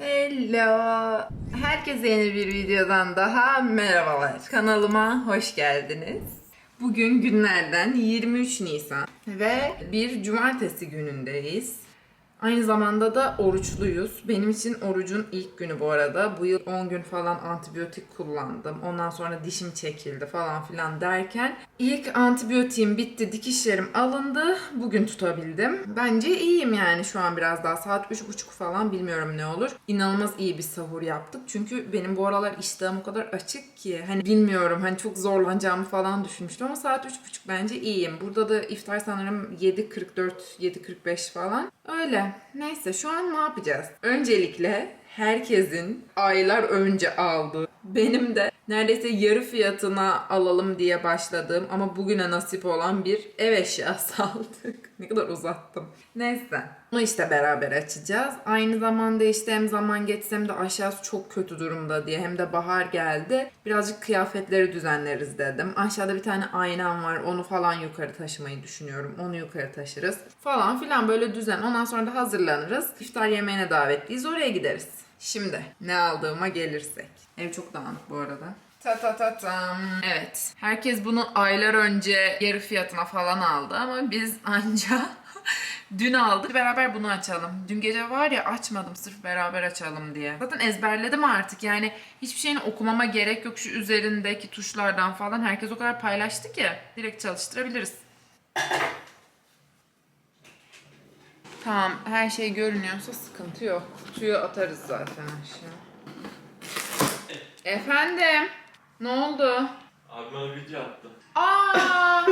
Hello. Herkese yeni bir videodan daha merhabalar. Kanalıma hoş geldiniz. Bugün günlerden 23 Nisan ve bir cumartesi günündeyiz. Aynı zamanda da oruçluyuz. Benim için orucun ilk günü bu arada. Bu yıl 10 gün falan antibiyotik kullandım. Ondan sonra dişim çekildi falan filan derken ilk antibiyotiğim bitti, dikişlerim alındı. Bugün tutabildim. Bence iyiyim yani şu an biraz daha. Saat 3.30 falan bilmiyorum ne olur. İnanılmaz iyi bir sahur yaptık. Çünkü benim bu aralar iştahım o kadar açık ki hani bilmiyorum hani çok zorlanacağımı falan düşünmüştüm ama saat 3.30 bence iyiyim. Burada da iftar sanırım 7.44 7.45 falan. Öyle. Neyse şu an ne yapacağız? Öncelikle herkesin aylar önce aldığı, benim de neredeyse yarı fiyatına alalım diye başladığım ama bugüne nasip olan bir ev eşyası aldık. ne kadar uzattım. Neyse. Bunu işte beraber açacağız. Aynı zamanda işte hem zaman geçsem de aşağısı çok kötü durumda diye hem de bahar geldi. Birazcık kıyafetleri düzenleriz dedim. Aşağıda bir tane aynam var. Onu falan yukarı taşımayı düşünüyorum. Onu yukarı taşırız. Falan filan böyle düzen. Ondan sonra da hazırlanırız. İftar yemeğine davetliyiz. Oraya gideriz. Şimdi ne aldığıma gelirsek. Ev çok dağınık bu arada. Ta ta ta tam. Evet. Herkes bunu aylar önce yarı fiyatına falan aldı ama biz anca dün aldık. Beraber bunu açalım. Dün gece var ya açmadım sırf beraber açalım diye. Zaten ezberledim artık yani hiçbir şeyini okumama gerek yok şu üzerindeki tuşlardan falan. Herkes o kadar paylaştı ki direkt çalıştırabiliriz. Tamam her şey görünüyorsa sıkıntı yok. Kutuyu atarız zaten aşağı. Efendim? Ne oldu? Abi bana video attı. Aa!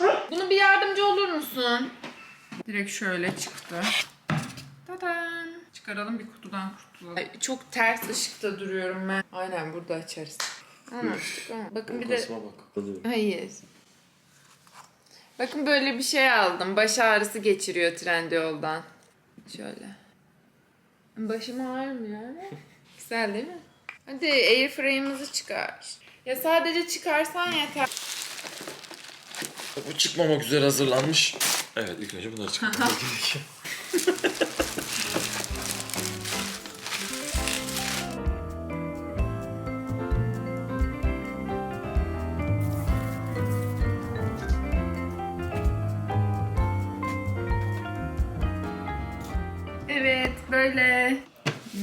Bunu bir yardımcı olur musun? Direkt şöyle çıktı. Tadan. Çıkaralım bir kutudan kurtulalım. Ay, çok ters ışıkta duruyorum ben. Aynen burada açarız. Anlattık ama. Bakın bir de... Bak. Hayır. Bakın böyle bir şey aldım. Baş ağrısı geçiriyor Trendyol'dan. Şöyle. Başım ağrımıyor. Güzel değil mi? Hadi airfryer'ımızı çıkar. Ya sadece çıkarsan yeter. Bu çıkmamak üzere hazırlanmış. Evet ilk önce bunları çıkartmam gerekiyor.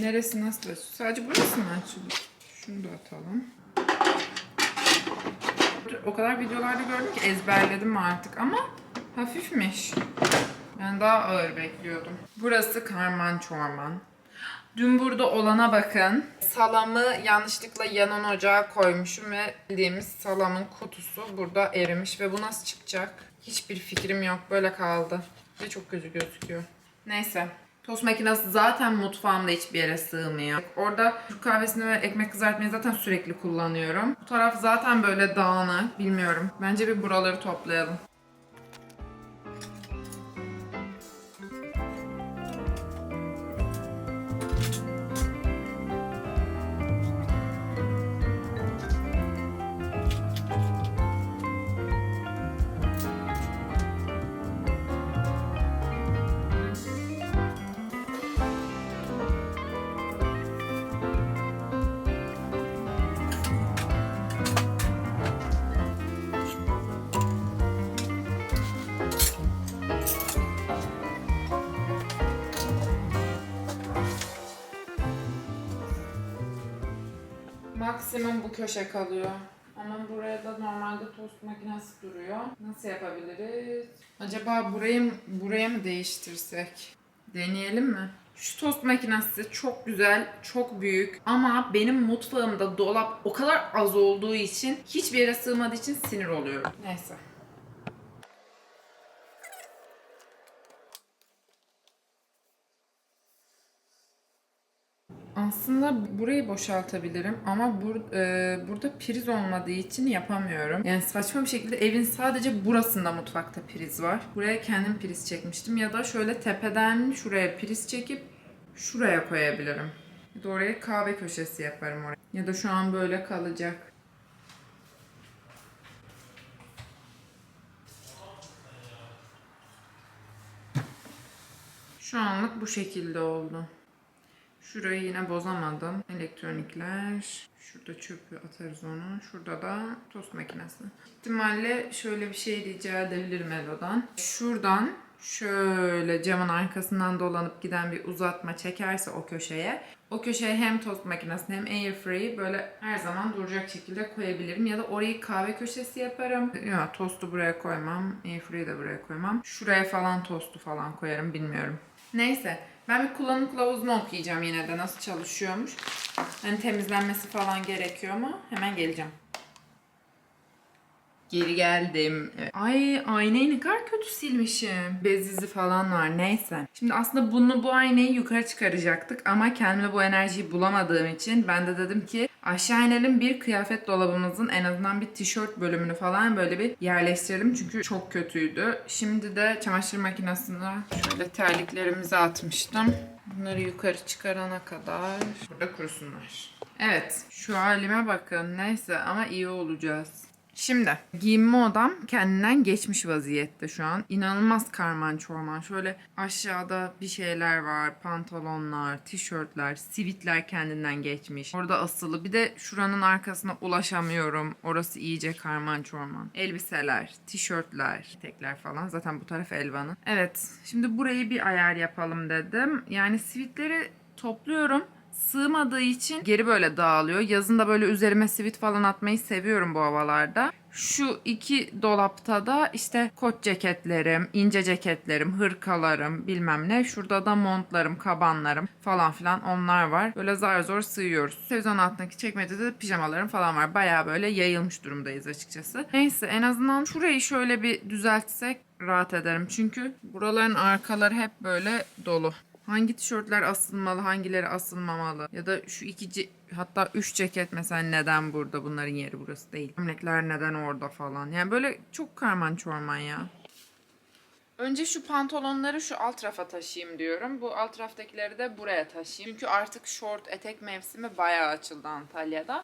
Neresi nasıl açılıyor? Sadece burası mı açılıyor? Şunu da atalım. O kadar videolarda gördüm ki ezberledim artık ama hafifmiş. Ben daha ağır bekliyordum. Burası karman çorman. Dün burada olana bakın. Salamı yanlışlıkla yanan ocağa koymuşum ve bildiğimiz salamın kutusu burada erimiş ve bu nasıl çıkacak? Hiçbir fikrim yok. Böyle kaldı. Ve çok kötü gözüküyor. Neyse. Tost makinesi zaten mutfağımda hiçbir yere sığmıyor. Orada Türk kahvesini ve ekmek kızartmayı zaten sürekli kullanıyorum. Bu taraf zaten böyle dağınık. Bilmiyorum. Bence bir buraları toplayalım. Maksimum bu köşe kalıyor. Ama buraya da normalde tost makinesi duruyor. Nasıl yapabiliriz? Acaba burayı buraya mı değiştirsek? Deneyelim mi? Şu tost makinesi çok güzel, çok büyük ama benim mutfağımda dolap o kadar az olduğu için hiçbir yere sığmadığı için sinir oluyorum. Neyse. Aslında burayı boşaltabilirim ama bur, e, burada priz olmadığı için yapamıyorum. Yani saçma bir şekilde evin sadece burasında mutfakta priz var. Buraya kendim priz çekmiştim ya da şöyle tepeden şuraya priz çekip şuraya koyabilirim. Ya da oraya kahve köşesi yaparım oraya. Ya da şu an böyle kalacak. Şu anlık bu şekilde oldu. Şurayı yine bozamadım. Elektronikler. Şurada çöpü atarız onu. Şurada da tost makinesi. İhtimalle şöyle bir şey rica edebilirim Elo'dan. Şuradan şöyle camın arkasından dolanıp giden bir uzatma çekerse o köşeye. O köşeye hem tost makinesini hem airfryer'i böyle her zaman duracak şekilde koyabilirim. Ya da orayı kahve köşesi yaparım. Ya tostu buraya koymam. Airfryer'i de buraya koymam. Şuraya falan tostu falan koyarım bilmiyorum. Neyse. Ben bir kullanım kılavuzunu okuyacağım yine de nasıl çalışıyormuş. Hani temizlenmesi falan gerekiyor mu? Hemen geleceğim. Geri geldim. Evet. Ay aynayı ne kadar kötü silmişim. Bez izi falan var neyse. Şimdi aslında bunu bu aynayı yukarı çıkaracaktık ama kendime bu enerjiyi bulamadığım için ben de dedim ki aşağı inelim bir kıyafet dolabımızın en azından bir tişört bölümünü falan böyle bir yerleştirelim çünkü çok kötüydü. Şimdi de çamaşır makinesine şöyle terliklerimizi atmıştım. Bunları yukarı çıkarana kadar burada kurusunlar. Evet şu halime bakın neyse ama iyi olacağız. Şimdi giyinme odam kendinden geçmiş vaziyette şu an. İnanılmaz karman çorman. Şöyle aşağıda bir şeyler var. Pantolonlar, tişörtler, sivitler kendinden geçmiş. Orada asılı. Bir de şuranın arkasına ulaşamıyorum. Orası iyice karman çorman. Elbiseler, tişörtler, tekler falan. Zaten bu taraf Elvan'ın. Evet. Şimdi burayı bir ayar yapalım dedim. Yani sivitleri topluyorum sığmadığı için geri böyle dağılıyor. Yazın da böyle üzerime sivit falan atmayı seviyorum bu havalarda. Şu iki dolapta da işte kot ceketlerim, ince ceketlerim, hırkalarım bilmem ne. Şurada da montlarım, kabanlarım falan filan onlar var. Böyle zar zor sığıyoruz. Televizyon altındaki çekmecede de pijamalarım falan var. Baya böyle yayılmış durumdayız açıkçası. Neyse en azından şurayı şöyle bir düzeltsek rahat ederim. Çünkü buraların arkaları hep böyle dolu. Hangi tişörtler asılmalı, hangileri asılmamalı? Ya da şu iki hatta üç ceket mesela neden burada? Bunların yeri burası değil. Gömlekler neden orada falan. Yani böyle çok karman çorman ya. Önce şu pantolonları şu alt rafa taşıyayım diyorum. Bu alt raftakileri de buraya taşıyayım. Çünkü artık short etek mevsimi bayağı açıldı Antalya'da.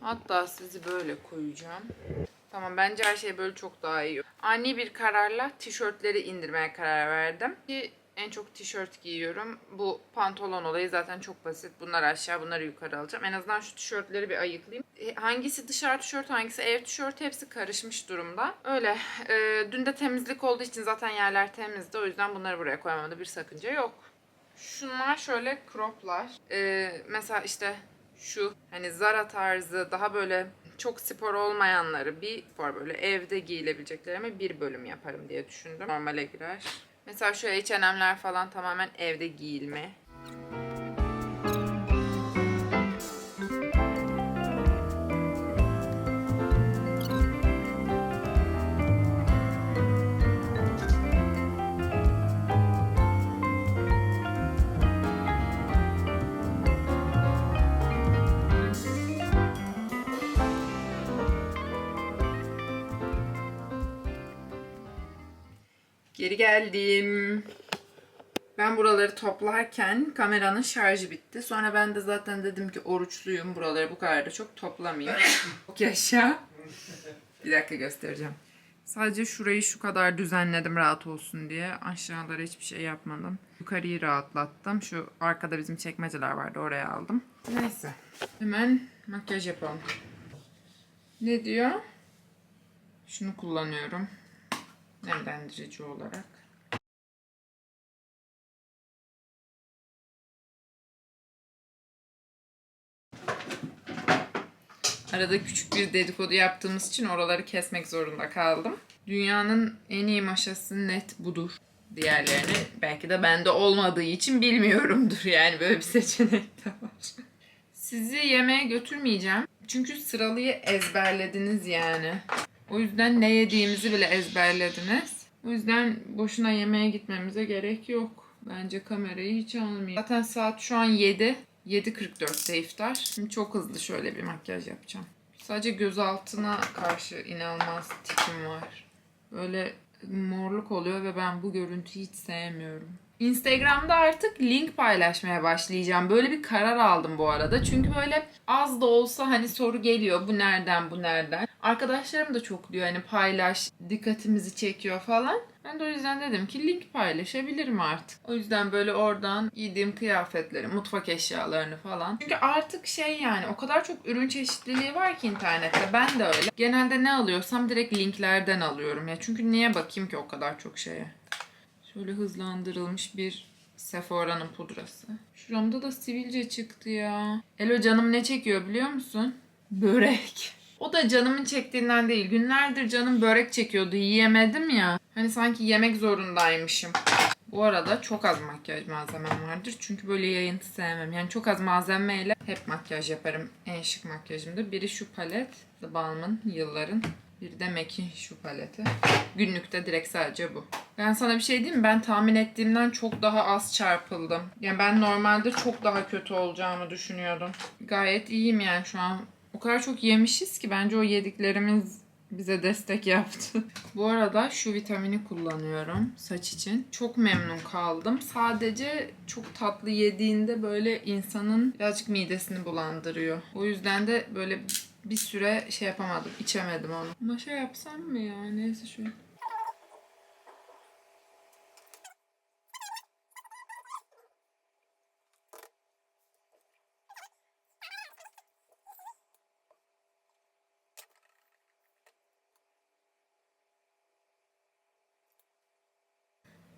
Hatta sizi böyle koyacağım. Tamam bence her şey böyle çok daha iyi. Ani bir kararla tişörtleri indirmeye karar verdim. Ki en çok tişört giyiyorum. Bu pantolon olayı zaten çok basit. Bunları aşağı bunları yukarı alacağım. En azından şu tişörtleri bir ayıklayayım. E, Hangisi dışarı tişört hangisi ev tişört hepsi karışmış durumda. Öyle. E, dün de temizlik olduğu için zaten yerler temizdi. O yüzden bunları buraya koymamda bir sakınca yok. Şunlar şöyle croplar. Ee, mesela işte şu hani Zara tarzı daha böyle çok spor olmayanları bir spor böyle evde giyilebileceklerimi bir bölüm yaparım diye düşündüm. Normale girer. Mesela şu H&M'ler falan tamamen evde giyilme. Geldim. Ben buraları toplarken kameranın şarjı bitti. Sonra ben de zaten dedim ki oruçluyum. Buraları bu kadar da çok toplamayayım. Çok yaşa. Bir dakika göstereceğim. Sadece şurayı şu kadar düzenledim rahat olsun diye. Aşağılara hiçbir şey yapmadım. Yukarıyı rahatlattım. Şu arkada bizim çekmeceler vardı oraya aldım. Neyse. Hemen makyaj yapalım. Ne diyor? Şunu kullanıyorum. Nemlendirici olarak. Arada küçük bir dedikodu yaptığımız için oraları kesmek zorunda kaldım. Dünyanın en iyi maşası net budur. Diğerlerini belki de bende olmadığı için bilmiyorumdur. Yani böyle bir seçenek de var. Sizi yemeğe götürmeyeceğim. Çünkü sıralıyı ezberlediniz yani. O yüzden ne yediğimizi bile ezberlediniz. O yüzden boşuna yemeğe gitmemize gerek yok. Bence kamerayı hiç almayayım. Zaten saat şu an 7. 7.44'te iftar. Şimdi çok hızlı şöyle bir makyaj yapacağım. Sadece göz altına karşı inanılmaz tikim var. Böyle morluk oluyor ve ben bu görüntüyü hiç sevmiyorum. Instagram'da artık link paylaşmaya başlayacağım. Böyle bir karar aldım bu arada. Çünkü böyle az da olsa hani soru geliyor. Bu nereden, bu nereden? Arkadaşlarım da çok diyor hani paylaş, dikkatimizi çekiyor falan. Ben de o yüzden dedim ki link paylaşabilirim artık. O yüzden böyle oradan giydiğim kıyafetleri, mutfak eşyalarını falan. Çünkü artık şey yani o kadar çok ürün çeşitliliği var ki internette. Ben de öyle. Genelde ne alıyorsam direkt linklerden alıyorum ya. Çünkü niye bakayım ki o kadar çok şeye? Şöyle hızlandırılmış bir Sephora'nın pudrası. Şuramda da sivilce çıktı ya. Elo canım ne çekiyor biliyor musun? Börek. O da canımın çektiğinden değil. Günlerdir canım börek çekiyordu. Yiyemedim ya. Hani sanki yemek zorundaymışım. Bu arada çok az makyaj malzemem vardır. Çünkü böyle yayıntı sevmem. Yani çok az malzemeyle hep makyaj yaparım. En şık makyajımda. Biri şu palet. The Balm'ın yılların. Bir de MAC'in şu paleti. Günlükte direkt sadece bu. Ben sana bir şey diyeyim mi? Ben tahmin ettiğimden çok daha az çarpıldım. Yani ben normalde çok daha kötü olacağımı düşünüyordum. Gayet iyiyim yani şu an. O kadar çok yemişiz ki bence o yediklerimiz bize destek yaptı. Bu arada şu vitamini kullanıyorum saç için. Çok memnun kaldım. Sadece çok tatlı yediğinde böyle insanın birazcık midesini bulandırıyor. O yüzden de böyle bir süre şey yapamadım, içemedim onu. Ama şey yapsam mı ya? Neyse şu.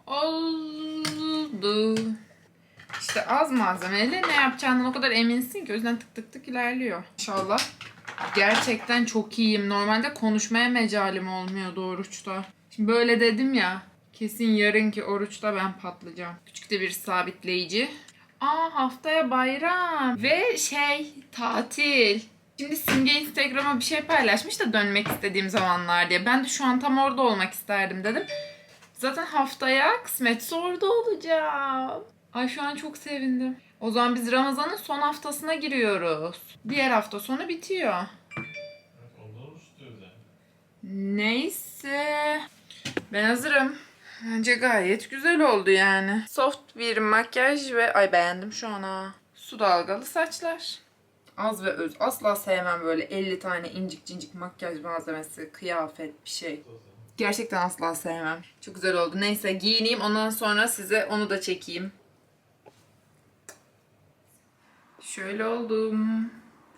Oldu. İşte az malzemeyle ne yapacağından o kadar eminsin ki o yüzden tık tık tık ilerliyor. İnşallah. Gerçekten çok iyiyim. Normalde konuşmaya mecalim olmuyordu oruçta. Şimdi böyle dedim ya. Kesin yarınki oruçta ben patlayacağım. Küçük de bir sabitleyici. Aa haftaya bayram. Ve şey tatil. Şimdi Simge Instagram'a bir şey paylaşmış da dönmek istediğim zamanlar diye. Ben de şu an tam orada olmak isterdim dedim. Zaten haftaya kısmetse orada olacağım. Ay şu an çok sevindim. O zaman biz Ramazan'ın son haftasına giriyoruz. Diğer hafta sonu bitiyor. Neyse. Ben hazırım. Bence gayet güzel oldu yani. Soft bir makyaj ve ay beğendim şu an ha. Su dalgalı saçlar. Az ve öz. Asla sevmem böyle 50 tane incik cincik makyaj malzemesi, kıyafet bir şey. Gerçekten asla sevmem. Çok güzel oldu. Neyse giyineyim ondan sonra size onu da çekeyim. Şöyle oldum.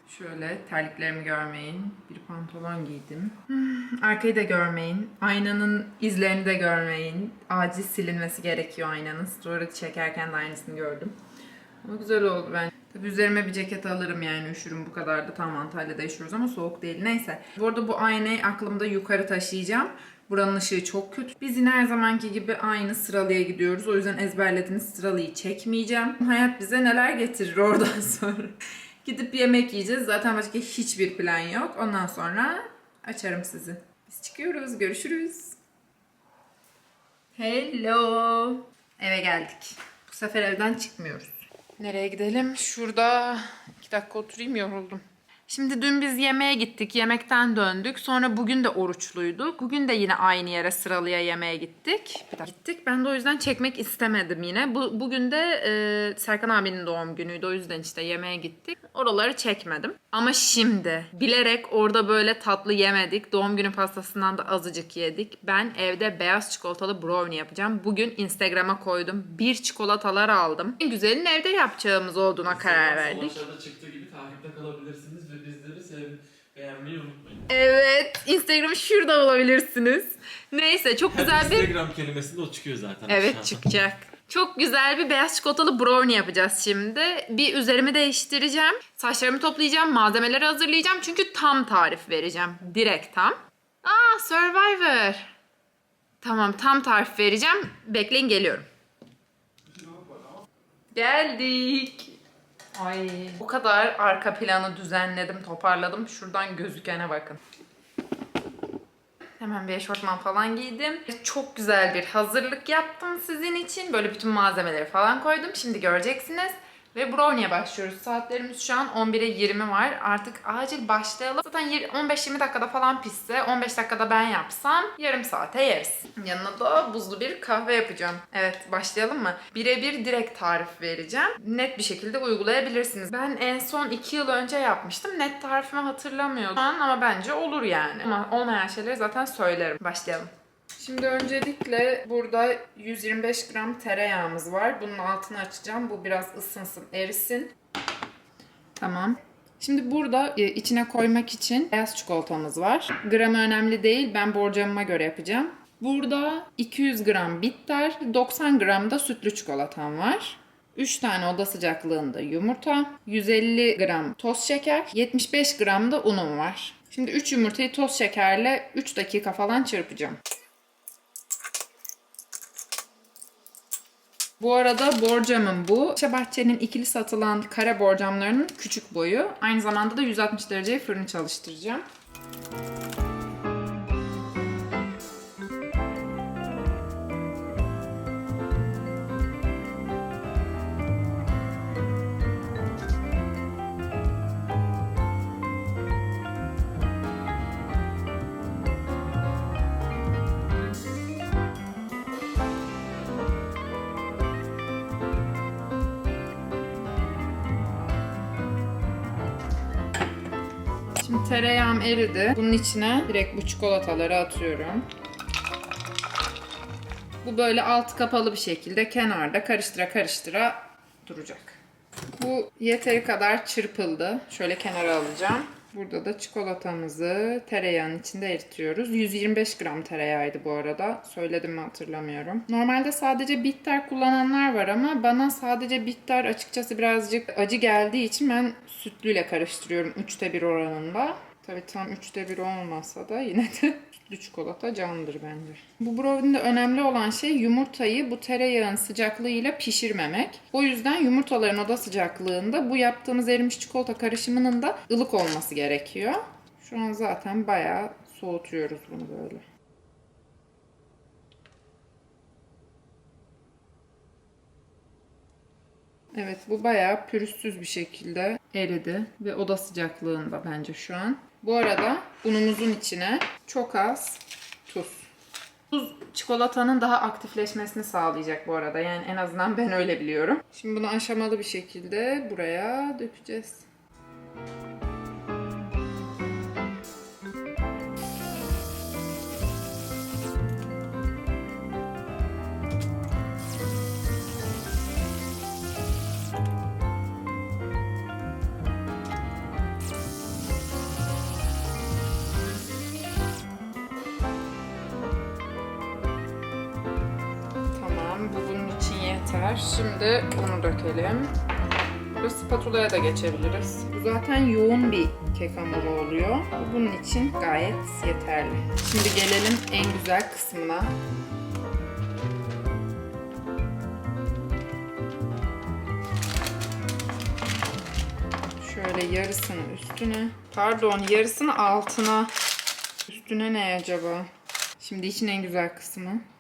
Şöyle terliklerimi görmeyin. Bir pantolon giydim. Hmm, Arkayı da görmeyin. Aynanın izlerini de görmeyin. Acil silinmesi gerekiyor aynanın. Story çekerken de aynısını gördüm. Ama güzel oldu ben. Tabii üzerime bir ceket alırım yani üşürüm bu kadar da tam Antalya'da yaşıyoruz ama soğuk değil. Neyse. Bu arada bu aynayı aklımda yukarı taşıyacağım. Buranın ışığı çok kötü. Biz yine her zamanki gibi aynı sıralıya gidiyoruz. O yüzden ezberlediğiniz sıralıyı çekmeyeceğim. Hayat bize neler getirir oradan sonra. Gidip yemek yiyeceğiz. Zaten başka hiçbir plan yok. Ondan sonra açarım sizi. Biz çıkıyoruz. Görüşürüz. Hello. Eve geldik. Bu sefer evden çıkmıyoruz. Nereye gidelim? Şurada iki dakika oturayım yoruldum. Şimdi dün biz yemeğe gittik. Yemekten döndük. Sonra bugün de oruçluyduk. Bugün de yine aynı yere sıralıya yemeğe gittik. Bir dakika. Gittik. Ben de o yüzden çekmek istemedim yine. Bu, bugün de e, Serkan abinin doğum günüydü. O yüzden işte yemeğe gittik. Oraları çekmedim. Ama şimdi bilerek orada böyle tatlı yemedik. Doğum günü pastasından da azıcık yedik. Ben evde beyaz çikolatalı brownie yapacağım. Bugün Instagram'a koydum. Bir çikolatalar aldım. En güzelin evde yapacağımız olduğuna karar verdik. Aşağıda çıktığı gibi takipte kalabilirsiniz beğenmeyi unutmayın. Evet, Instagram'ı şurada bulabilirsiniz. Neyse, çok güzel bir Instagram kelimesinde o çıkıyor zaten. Evet aşağıda. çıkacak. Çok güzel bir beyaz çikolatalı brownie yapacağız şimdi. Bir üzerimi değiştireceğim. Saçlarımı toplayacağım. Malzemeleri hazırlayacağım. Çünkü tam tarif vereceğim. Direkt tam. Aa Survivor. Tamam tam tarif vereceğim. Bekleyin geliyorum. Geldik. Ay o kadar arka planı düzenledim, toparladım. Şuradan gözükene bakın. Hemen bir eşortman falan giydim. Çok güzel bir hazırlık yaptım sizin için. Böyle bütün malzemeleri falan koydum. Şimdi göreceksiniz. Ve brownie'ye başlıyoruz. Saatlerimiz şu an 11'e 20 var. Artık acil başlayalım. Zaten yir- 15-20 dakikada falan pişse, 15 dakikada ben yapsam yarım saate yeriz. Yanına da buzlu bir kahve yapacağım. Evet başlayalım mı? Birebir direkt tarif vereceğim. Net bir şekilde uygulayabilirsiniz. Ben en son 2 yıl önce yapmıştım. Net tarifimi an ama bence olur yani. Ama olmayan şeyleri zaten söylerim. Başlayalım. Şimdi öncelikle burada 125 gram tereyağımız var. Bunun altını açacağım. Bu biraz ısınsın, erisin. Tamam. Şimdi burada e, içine koymak için beyaz çikolatamız var. Gramı önemli değil. Ben borcamıma göre yapacağım. Burada 200 gram bitter, 90 gram da sütlü çikolatam var. 3 tane oda sıcaklığında yumurta, 150 gram toz şeker, 75 gram da unum var. Şimdi 3 yumurtayı toz şekerle 3 dakika falan çırpacağım. Bu arada borcamım bu. Bahçenin ikili satılan kare borcamlarının küçük boyu. Aynı zamanda da 160 derece fırını çalıştıracağım. Şimdi tereyağım eridi. Bunun içine direkt bu çikolataları atıyorum. Bu böyle alt kapalı bir şekilde kenarda karıştıra karıştıra duracak. Bu yeteri kadar çırpıldı. Şöyle kenara alacağım. Burada da çikolatamızı tereyağın içinde eritiyoruz. 125 gram tereyağıydı bu arada. Söyledim mi hatırlamıyorum. Normalde sadece bitter kullananlar var ama bana sadece bitter açıkçası birazcık acı geldiği için ben sütlüyle karıştırıyorum 3'te 1 oranında. Tabii tam 3'te 1 olmasa da yine de sütlü çikolata candır bence. Bu brownie'de önemli olan şey yumurtayı bu tereyağın sıcaklığıyla pişirmemek. O yüzden yumurtaların oda sıcaklığında bu yaptığımız erimiş çikolata karışımının da ılık olması gerekiyor. Şu an zaten bayağı soğutuyoruz bunu böyle. Evet bu bayağı pürüzsüz bir şekilde eridi ve oda sıcaklığında bence şu an. Bu arada unumuzun içine çok az tuz. Tuz çikolatanın daha aktifleşmesini sağlayacak bu arada. Yani en azından ben öyle biliyorum. Şimdi bunu aşamalı bir şekilde buraya dökeceğiz. Yeter. Şimdi bunu dökelim. Ve spatulaya da geçebiliriz. Bu zaten yoğun bir kek hamuru oluyor. Bu bunun için gayet yeterli. Şimdi gelelim en güzel kısmına. Şöyle yarısını üstüne. Pardon, yarısını altına. Üstüne ne acaba? Şimdi için en güzel kısmı.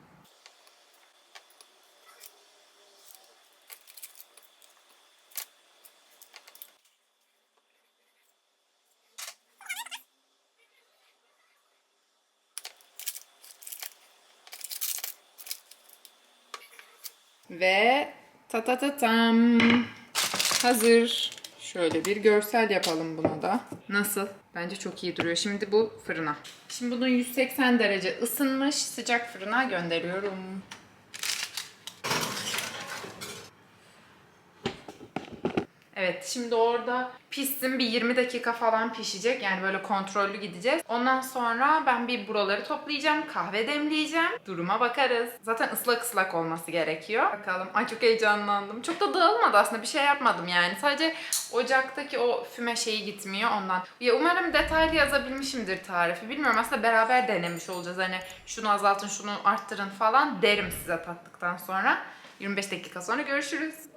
Ve ta ta ta tam hazır. Şöyle bir görsel yapalım buna da. Nasıl? Bence çok iyi duruyor. Şimdi bu fırına. Şimdi bunun 180 derece ısınmış sıcak fırına gönderiyorum. Evet şimdi orada pişsin bir 20 dakika falan pişecek. Yani böyle kontrollü gideceğiz. Ondan sonra ben bir buraları toplayacağım. Kahve demleyeceğim. Duruma bakarız. Zaten ıslak ıslak olması gerekiyor. Bakalım. Ay çok heyecanlandım. Çok da dağılmadı aslında. Bir şey yapmadım yani. Sadece ocaktaki o füme şeyi gitmiyor ondan. Ya umarım detaylı yazabilmişimdir tarifi. Bilmiyorum aslında beraber denemiş olacağız. Hani şunu azaltın, şunu arttırın falan derim size tattıktan sonra. 25 dakika sonra görüşürüz.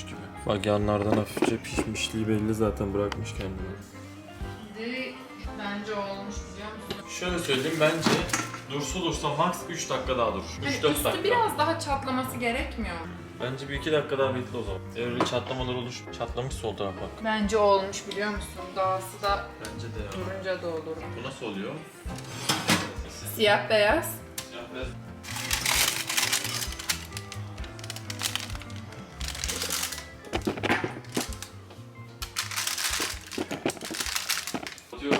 Olmuş gibi. Bak yanlardan hafifçe pişmişliği belli zaten bırakmış kendini. Şimdi bence olmuş biliyor musun? Şöyle söyleyeyim bence dursa dursa max 3 dakika daha dur. Hani 3-4 üstü dakika. biraz daha çatlaması gerekmiyor mu? Bence bir 2 dakika daha bekle o zaman. Eğer öyle çatlamalar olur. Çatlamış sol taraf bak. Bence olmuş biliyor musun? Dağısı da Bence de ya. durunca da olur. Bu nasıl oluyor? Siyah beyaz. Siyah beyaz.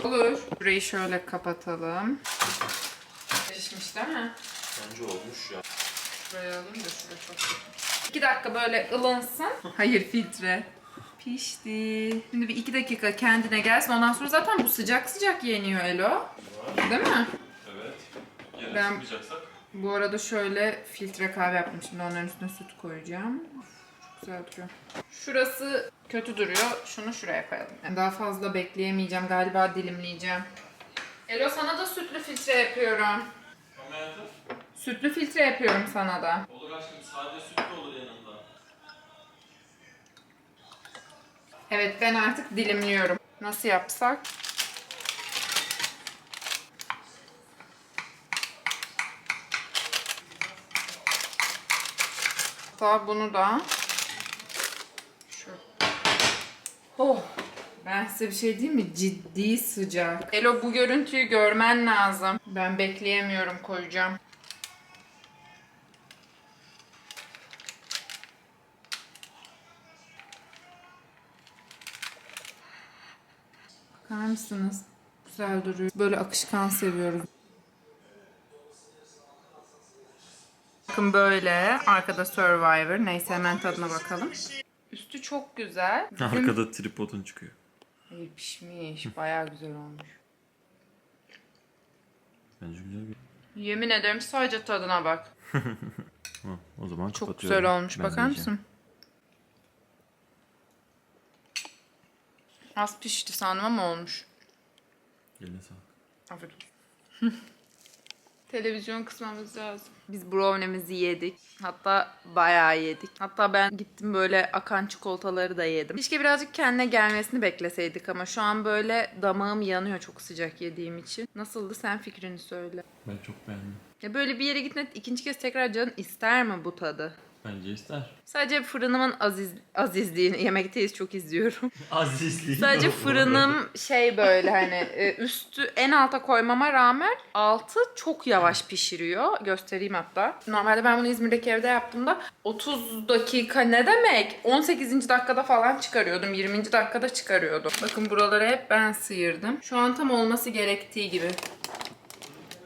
Olur. Burayı şöyle kapatalım. Pişmiş değil mi? Bence olmuş ya. Şuraya alayım da şuraya çok. İki dakika böyle ılınsın. Hayır filtre. Pişti. Şimdi bir iki dakika kendine gelsin. Ondan sonra zaten bu sıcak sıcak yeniyor Elo. Değil mi? Evet. Yere Ben- sıkmayacaksak. Bu arada şöyle filtre kahve yaptım. Şimdi onların üstüne süt koyacağım. Of, güzel duruyor. Şurası kötü duruyor. Şunu şuraya koyalım. Yani daha fazla bekleyemeyeceğim. Galiba dilimleyeceğim. Elo sana da sütlü filtre yapıyorum. Kamerada. Sütlü filtre yapıyorum sana da. Olur aşkım sadece süt de olur yanında. Evet ben artık dilimliyorum. Nasıl yapsak? Hatta bunu da şu. Oh. Ben size bir şey diyeyim mi? Ciddi sıcak. Elo bu görüntüyü görmen lazım. Ben bekleyemiyorum koyacağım. Bakar mısınız? Güzel duruyor. Böyle akışkan seviyoruz. Bakın böyle. Arkada Survivor. Neyse hemen tadına bakalım. Çok güzel. Bizim- Arkada tripodun çıkıyor. Hayır pişmiş. Bayağı güzel olmuş. Bence güzel bir. Yemin ederim sadece tadına bak. O zaman Çok güzel olmuş. Ben Bakar mısın? Az pişti sandım ama olmuş. Eline sağlık. Afiyet olsun. Televizyon kısmamız lazım. Biz brownie'mizi yedik. Hatta bayağı yedik. Hatta ben gittim böyle akan çikolataları da yedim. Keşke birazcık kendine gelmesini bekleseydik ama şu an böyle damağım yanıyor çok sıcak yediğim için. Nasıldı sen fikrini söyle. Ben çok beğendim. Ya böyle bir yere gitmek ikinci kez tekrar canın ister mi bu tadı? Bence ister. Sadece fırınımın aziz, azizliğini yemekteyiz çok izliyorum. Azizliği. Sadece fırınım şey böyle hani e, üstü en alta koymama rağmen altı çok yavaş pişiriyor. Göstereyim hatta. Normalde ben bunu İzmir'deki evde yaptığımda 30 dakika ne demek? 18. dakikada falan çıkarıyordum. 20. dakikada çıkarıyordum. Bakın buraları hep ben sıyırdım. Şu an tam olması gerektiği gibi.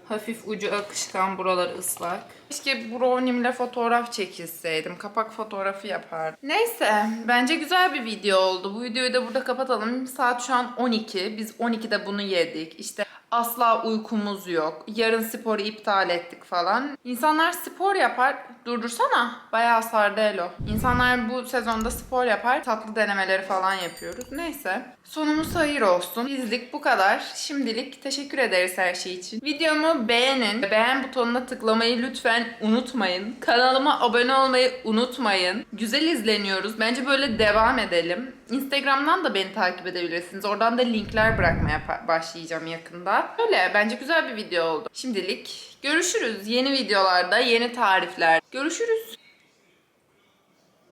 Hafif ucu akışkan, buraları ıslak. Keşke brownie'mle fotoğraf çekilseydim. Kapak fotoğrafı yapardım. Neyse, bence güzel bir video oldu. Bu videoyu da burada kapatalım. Saat şu an 12. Biz 12'de bunu yedik. İşte asla uykumuz yok. Yarın sporu iptal ettik falan. İnsanlar spor yapar. Durdursana. Bayağı sardı Elo. İnsanlar bu sezonda spor yapar. Tatlı denemeleri falan yapıyoruz. Neyse. Sonumuz hayır olsun. Bizlik bu kadar. Şimdilik teşekkür ederiz her şey için. Videomu beğenin. Beğen butonuna tıklamayı lütfen unutmayın. Kanalıma abone olmayı unutmayın. Güzel izleniyoruz. Bence böyle devam edelim. Instagram'dan da beni takip edebilirsiniz. Oradan da linkler bırakmaya başlayacağım yakında. Öyle bence güzel bir video oldu. Şimdilik görüşürüz. Yeni videolarda, yeni tarifler. Görüşürüz.